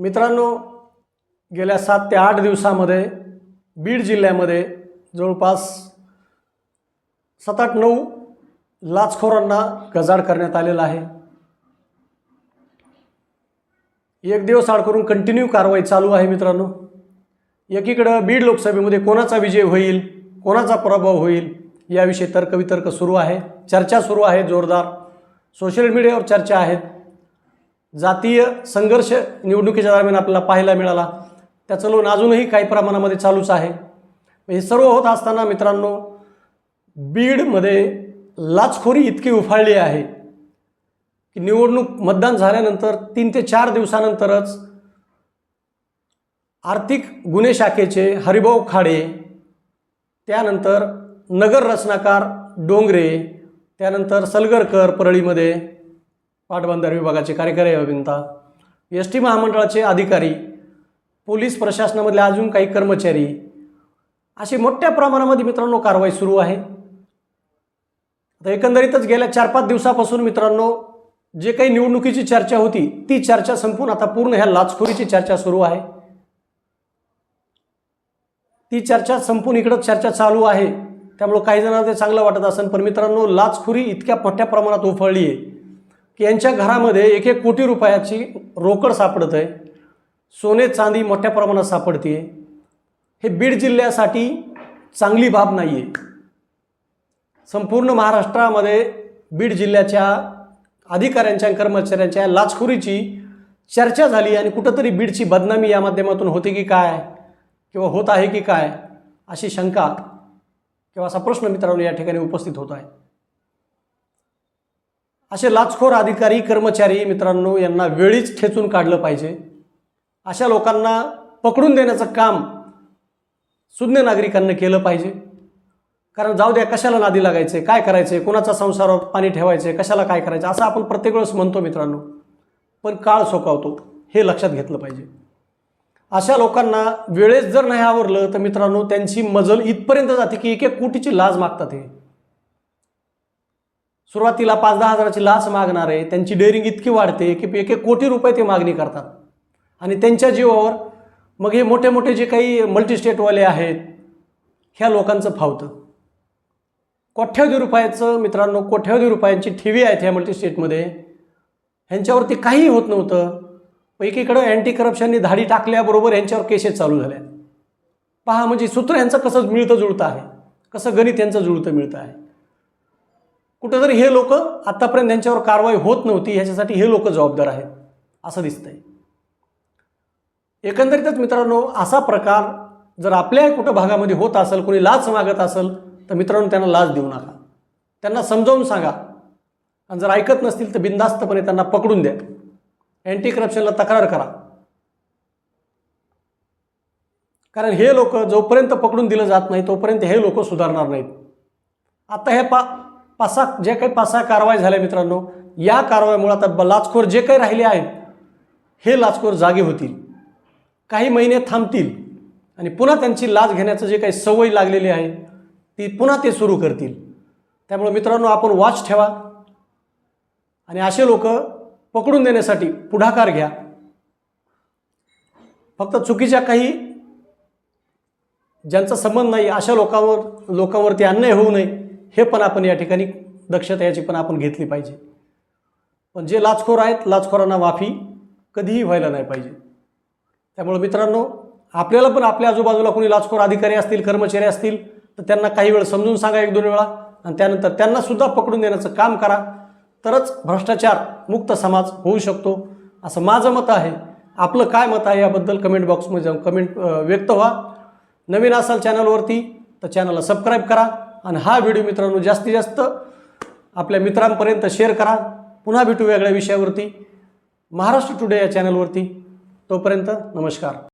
मित्रांनो गेल्या सात ते आठ दिवसामध्ये बीड जिल्ह्यामध्ये जवळपास सात आठ नऊ लाचखोरांना गजाड करण्यात आलेला आहे. एक दिवस आड करून कंटिन्यू कारवाई चालू आहे मित्रांनो. एकीकडं बीड लोकसभेमध्ये कोणाचा विजय होईल कोणाचा पराभव होईल याविषयी तर्कवितर्क सुरू आहे. चर्चा सुरू आहे जोरदार. सोशल मीडियावर चर्चा आहेत. जातीय संघर्ष निवडणुकीच्या दरम्यान आपल्याला पाहायला मिळाला. त्याचं लोन अजूनही काही प्रमाणामध्ये चालूच आहे. हे सर्व होत असताना मित्रांनो बीडमध्ये लाचखोरी इतकी उफाळली आहे की निवडणूक मतदान झाल्यानंतर तीन ते चार दिवसानंतरच आर्थिक गुन्हे शाखेचे हरिभाऊ खाडे त्यानंतर नगर रचनाकार डोंगरे त्यानंतर सलगरकर परळीमध्ये पाटबंधारे विभागाचे कार्यकारी अभियंता एस टी महामंडळाचे अधिकारी पोलीस प्रशासनामधले अजून काही कर्मचारी अशी मोठ्या प्रमाणामध्ये मित्रांनो कारवाई सुरू आहे. आता एकंदरीतच गेल्या चार पाच दिवसापासून मित्रांनो जे काही निवडणुकीची चर्चा होती ती चर्चा संपून आता पूर्ण ह्या लाचखोरीची चर्चा सुरू आहे. ती चर्चा संपून इकडं चर्चा चालू आहे. त्यामुळं काही जणांना ते चांगलं वाटत असेल पण मित्रांनो लाचखोरी इतक्या मोठ्या प्रमाणात उफळली आहे की यांच्या घरामध्ये एक एक कोटी रुपयाची रोकड सापडत आहे सोने चांदी मोठ्या प्रमाणात सापडते हे बीड जिल्ह्यासाठी चांगली बाब नाही आहे संपूर्ण महाराष्ट्रामध्ये बीड जिल्ह्याच्या अधिकाऱ्यांच्या कर्मचाऱ्यांच्या लाचखोरीची चर्चा झाली आणि कुठंतरी बीडची बदनामी या माध्यमातून होते की काय? किंवा होत आहे की काय? अशी शंका किंवा असा प्रश्न मित्रांनो या ठिकाणी उपस्थित होत आहे. असे लाचखोर अधिकारी कर्मचारी मित्रांनो यांना वेळीच खेचून काढलं पाहिजे. अशा लोकांना पकडून देण्याचं काम सुज्ञ नागरिकांना केलं पाहिजे. कारण जाऊ द्या कशाला नादी लागायचे काय करायचे कोणाचा संसारावर पाणी ठेवायचे कशाला काय करायचं असं आपण प्रत्येक वेळेस म्हणतो मित्रांनो. पण काळ सोकावतो हे लक्षात घेतलं पाहिजे. अशा लोकांना वेळेस जर नाही आवरलं तर मित्रांनो त्यांची मजल इथपर्यंत जाते की एक एक कोटीची लाज मागतात हे. सुरुवातीला पाच दहा हजाराची लाच मागणारे त्यांची डेअरिंग इतकी वाढते की एक एक कोटी रुपये ते मागणी करतात. आणि त्यांच्या जीवावर मग हे मोठे मोठे जे काही मल्टीस्टेटवाले आहेत ह्या लोकांचं फावतं. कोट्यावधी रुपयाचं मित्रांनो कोट्यावधी रुपयांची ठेवी आहेत ह्या मल्टीस्टेटमध्ये ह्यांच्यावरती काहीही होत नव्हतं. एकीकडं अँटी करप्शननी धाडी टाकल्याबरोबर यांच्यावर केसेस चालू झाल्या पहा म्हणजे सूत्र यांचं कसं मिळतं जुळतं आहे. कसं गणित यांचं जुळतं मिळतं आहे. कुठंतरी हे लोक आत्तापर्यंत यांच्यावर कारवाई होत नव्हती ह्याच्यासाठी हे लोक जबाबदार आहेत असं दिसतंय. एकंदरीतच मित्रांनो असा प्रकार जर आपल्या कुठं भागामध्ये होत असेल कोणी लाच मागत असेल तर मित्रांनो त्यांना लाच देऊ नका. त्यांना समजावून सांगा. आणि जर ऐकत नसतील तर बिनधास्तपणे त्यांना पकडून द्या. अँटी करप्शनला तक्रार करा. कारण हे लोक जोपर्यंत पकडून दिलं जात नाही तोपर्यंत हे लोक सुधारणार नाहीत. आता हे पा पाच सहा जे काही पाच सहा कारवाई झाल्या मित्रांनो या कारवाईमुळे आता ब- लाचखोर जे काही राहिले आहेत हे लाचखोर जागे होतील काही महिने थांबतील आणि पुन्हा त्यांची लाच घेण्याचं जे काही सवय लागलेली आहे ती पुन्हा ते सुरू करतील. त्यामुळे मित्रांनो आपण वॉच ठेवा आणि असे लोक पकडून देण्यासाठी पुढाकार घ्या. फक्त चुकीच्या काही ज्यांचा संबंध नाही अशा लोकांवर लोकांवरती अन्याय होऊ नये. हे पण आपण या ठिकाणी दक्षता याची पण आपण घेतली पाहिजे. पण जे लाचखोर आहेत लाचखोरांना माफी कधीही व्हायला नाही पाहिजे. त्यामुळे मित्रांनो आपल्याला पण आपल्या आजूबाजूला कोणी लाचखोर अधिकारी असतील कर्मचारी असतील तर त्यांना काही वेळ समजून सांगा एक दोन वेळा. आणि त्यानंतर त्यांनासुद्धा पकडून देण्याचं काम करा. तरच भ्रष्टाचार मुक्त समाज होऊ शकतो. असं माझं मत आहे. आपलं काय मत आहे याबद्दल कमेंट बॉक्समध्ये जाऊन कमेंट व्यक्त व्हा. नवीन असाल चॅनलवरती तर चॅनलला सबस्क्राईब करा. आणि हा व्हिडिओ मित्रांनो जास्तीत जास्त आपल्या मित्रांपर्यंत शेअर करा. पुन्हा भेटू वेगळ्या विषयावरती. महाराष्ट्र टुडे या चॅनलवरती तोपर्यंत नमस्कार.